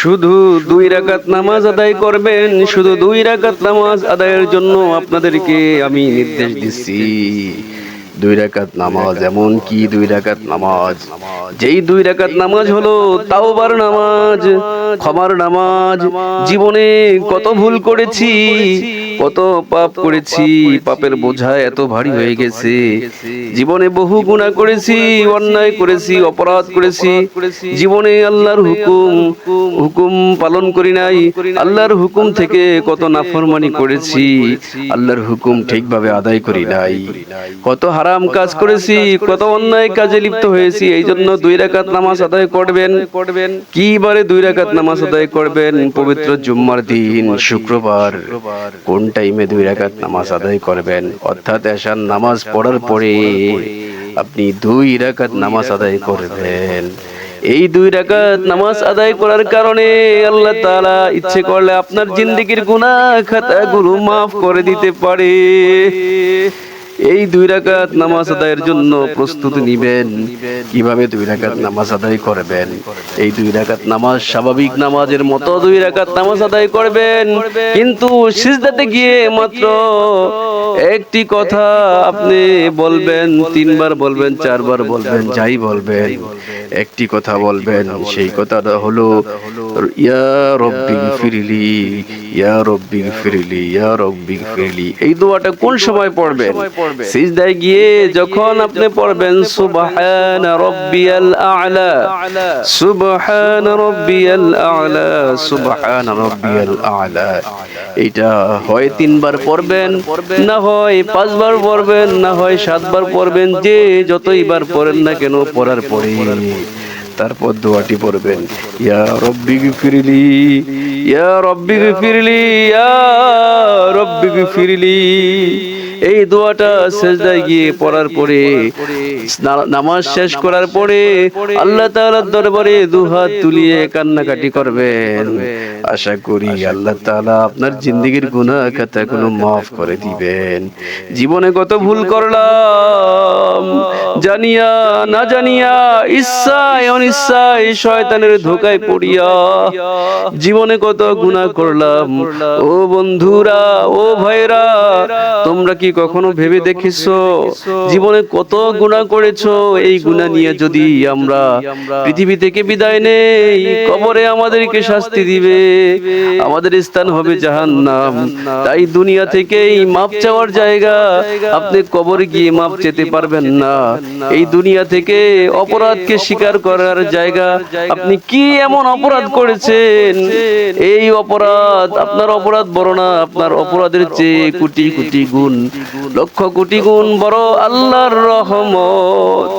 শুধু দুই রাকাত নামাজ আদায় করবেন, শুধু দুই রাকাত নামাজ আদায়ের জন্য আপনাদেরকে আমি নির্দেশ দিচ্ছি। দুই রাকাত নামাজ এমন কি দুই রাকাত নামাজ? যেই দুই রাকাত নামাজ হলো তাওবার নামাজ, ক্ষমার নামাজ, জীবনে কত ভুল করেছি কত পাপ করেছি পাপের বোঝা এত ভারী হয়ে গেছে। জীবনে বহু গুণা করেছি অন্যায় করেছি অপরাধ করেছি। জীবনে আল্লাহর হুকুম হুকুম। পালন করি নাই। আল্লাহর হুকুম থেকে কত নাফরমানি করেছি। আল্লাহর হুকুম ঠিকভাবে আদায় করি নাই। কত হারাম কাজ করেছি কত অন্যায় কাজে লিপ্ত হয়েছি এই জন্য দুই রাকাত নামাজ আদায় করবেন। করবেন। কি বারে দুই রাকাত নামাজ আদায় করবেন? পবিত্র জুম্মার দিন শুক্রবার। কোন টাইমে দুই রাকাত নামাজ আদায় করবেন। অর্থাৎ এশার নামাজ পড়ার পরে আপনি দুই রাকাত নামাজ আদায় করবেন। এই দুই রাকাত নামাজ আদায় করার কারণে আল্লাহ তালা ইচ্ছে করলে আপনার জিন্দেগির গুনাহ গুরু মাফ করে দিতে পারে। এই দুই রাকাত নামাজ আদায়ের জন্য প্রস্তুতি নিবেন। কীভাবে দুই রাকাত নামাজ আদায় করবেন? এই দুই রাকাত নামাজ স্বাভাবিক নামাজের মতো দুই রাকাত নামাজ আদায় করবেন। কিন্তু সিজদাতে গিয়ে মাত্র একটি কথা আপনি বলবেন, তিনবার বলবেন, চারবার বলবেন, যাই বলবেন, একটি কথা বলবেন, সেই কথাটা হলো, ইয়া রব্বি ফিরিলি ইয়া রব্বি ফিরিলি ইয়া রব্বি ফিরিলি এই দোয়াটা কোন সময় পড়বেন? সিজদায় গিয়ে যখন আপনি পড়বেন সুবহান রব্বিয়াল আ'লা। সুবহান রব্বিয়াল আ'লা। সুবহান রব্বিয়াল আ'লা এটা হয় তিনবার পড়বেন না হয় পাঁচবার পড়বেন না হয় সাতবার পড়বেন যে যতইবার পড়েন না কেন পড়ার পরে তারপর দোয়াটি পড়বেন। ইয়া রব্বি গফিরলি, ইয়া রব্বি গফিরলি, ইয়া রব্বি গফিরলি। এই দোয়াটা সেজদায় গিয়ে পড়ার পরে নামাজ শেষ করার পরে আল্লাহ তাআলার দরবারে দুহাত তুলিয়ে কান্নাকাটি করবেন। আশা করি আল্লাহ তাআলা আপনার জিন্দগির গুনাহ খাতাগুলো মাফ করে দিবেন। জীবনে কত ভুল করলাম, জানিয়া না জানিয়া অনিচ্ছায় শয়তানের ধোকায় পড়িয়া জীবনে কত গুনাহ করলাম। ও বন্ধুরা, ও ভাইরা তোমরা কি কখনো ভেবে দেখেছ? জীবনে কত গুনাহ করেছ? এই গুনাহ নিয়ে যদি আমরা পৃথিবী থেকে বিদায় নেই, কবরে আমাদেরকে শাস্তি দিবে। আমাদের স্থান হবে জাহান্নাম। তাই দুনিয়া থেকেই মাপ চাওয়ার জায়গা। আপনি কবরে গিয়ে মাপ চেতে পারবেন না। এই দুনিয়া থেকে অপরাধকে স্বীকার করার জায়গা। আপনি কি এমন অপরাধ করেছেন? এই অপরাধ আপনার অপরাধ বড় না আপনার অপরাধের চেয়ে কোটি কোটি গুণ। লক্ষ কোটি গুণ বড় আল্লাহর রহমত।